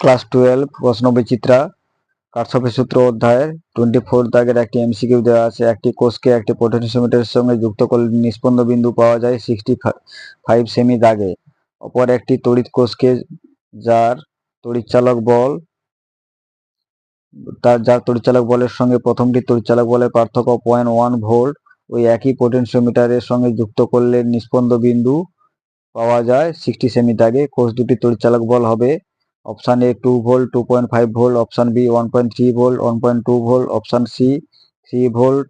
Class twelve প্রশ্ন বিচিত্রা কারশফের সূত্র অধ্যায়ের টোয়েন্টি ফোর দাগের একটি এমসিকিউ দেওয়া আছে। একটি কোষকে একটি পোটেনশিওমিটারের সঙ্গে যুক্ত করলে নিষ্পন্দ বিন্দু পাওয়া যায় সিক্সটি ফাইভ সেমি দাগে। অপর একটি তড়িৎ কোষকে যার তড়িৎচালক বল, তার যার তড়িৎচালক বলের সঙ্গে প্রথমটি তড়িৎচালক বলের পার্থক্য পয়েন্ট ওয়ান ভোল্ট ওই একই পোটেনশিওমিটারের সঙ্গে যুক্ত করলে নিষ্পন্দ বিন্দু পাওয়া যায় সিক্সটি সেমি দাগে। কোষ দুটি তড়িৎচালক বল হবে option A two volt two point five volt option B one point three volt one point two volt option C three volt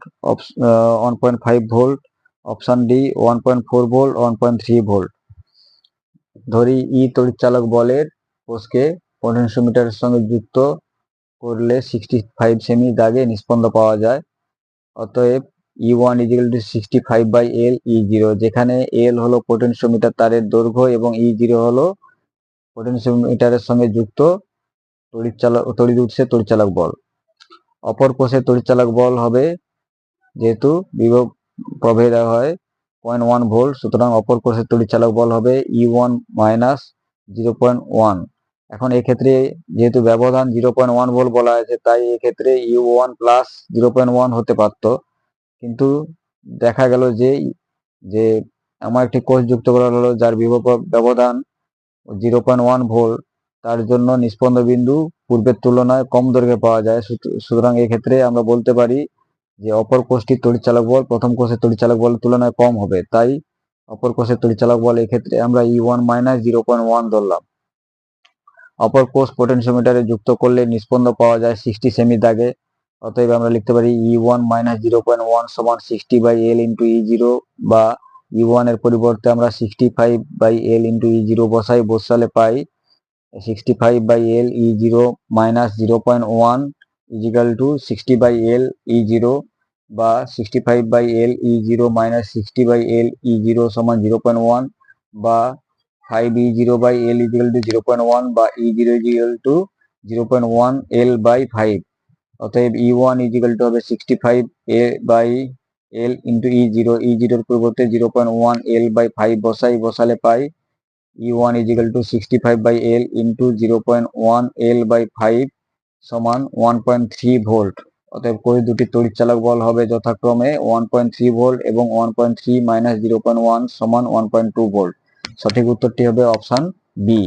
one point five volt option D one point four volt one point three volt ধরি E তড়িৎচালক বলের কোষকে পনেরোশো মিটারের সঙ্গে যুক্ত করলে sixty five semi দাগে নিষ্পন্দ পাওয়া যায়। অতএব E one equal to sixty five by L E zero যেখানে এল হলো পোটেনশিওমিটার তারের দৈর্ঘ্য এবং ই জিরো হলো পোটেনশিওমিটারের সঙ্গে যুক্ত তড়িৎচালক তড়িৎ উৎসের তড়িৎচালক বল। অপর কোষের তড়িৎচালক বল হবে যেহেতু বিভব প্রভেদ হয় পয়েন্ট ওয়ান ভোল্ট সুতরাং অপর কোষের তড়িৎচালক বল হবে E one minus zero point one এখন এক্ষেত্রে যেহেতু ব্যবধান জিরো পয়েন্ট ওয়ান ভোল্ট বলা হয়েছে, তাই এক্ষেত্রে U one plus zero point one হতে পারত। কিন্তু দেখা গেল যে যে আমার একটি কোষ যুক্ত করা হলো যার বিভব ব্যবধান জিরো পয়েন্ট ওয়ান ভোল্ট, তার জন্য নিষ্পন্দ বিন্দু পূর্বের তুলনায় কম দৈর্ঘ্যে পাওয়া যায়। সুত- সুতরাং এক্ষেত্রে আমরা বলতে পারি যে অপর কোষটির তড়িৎচালক বল প্রথম কোষের তড়িৎচালক বলের তুলনায় কম হবে। তাই অপর কোষের তড়িৎচালক বল এক্ষেত্রে আমরা E one minus zero point one ধরলাম। অপর কোষ পোটেনশিওমিটারে যুক্ত করলে নিষ্পন্দ পাওয়া যায় সিক্সটি সেমি দাগে। অতএব আমরা লিখতে পারি E one minus zero point one সমান sixty by L into E zero বা ই ওয়ানের পরিবর্তে আমরা sixty five by L into E zero বসাই, বসালে পাই sixty five by L E zero minus zero point one equal to sixty by L E zero বা sixty five by L E zero minus sixty by L E zero সমান zero point one বা five E zero by L equal to zero point one বা E zero equal to zero point one L by five অতএব E one is equal two হবে sixty five E by L into E zero E জিরোর পরিবর্তে zero point one L by five বসাই, বসালে পাই E one equal to sixty five by L into zero point one L by five সমান one point three volt অতএব কোষ দুটি তড়িৎচালক বল হবে যথাক্রমে ওয়ান পয়েন্ট থ্রি ভোল্ট এবং one point three minus zero point one সমান ওয়ান পয়েন্ট টু ভোল্ট সঠিক উত্তরটি হবে অপশান বি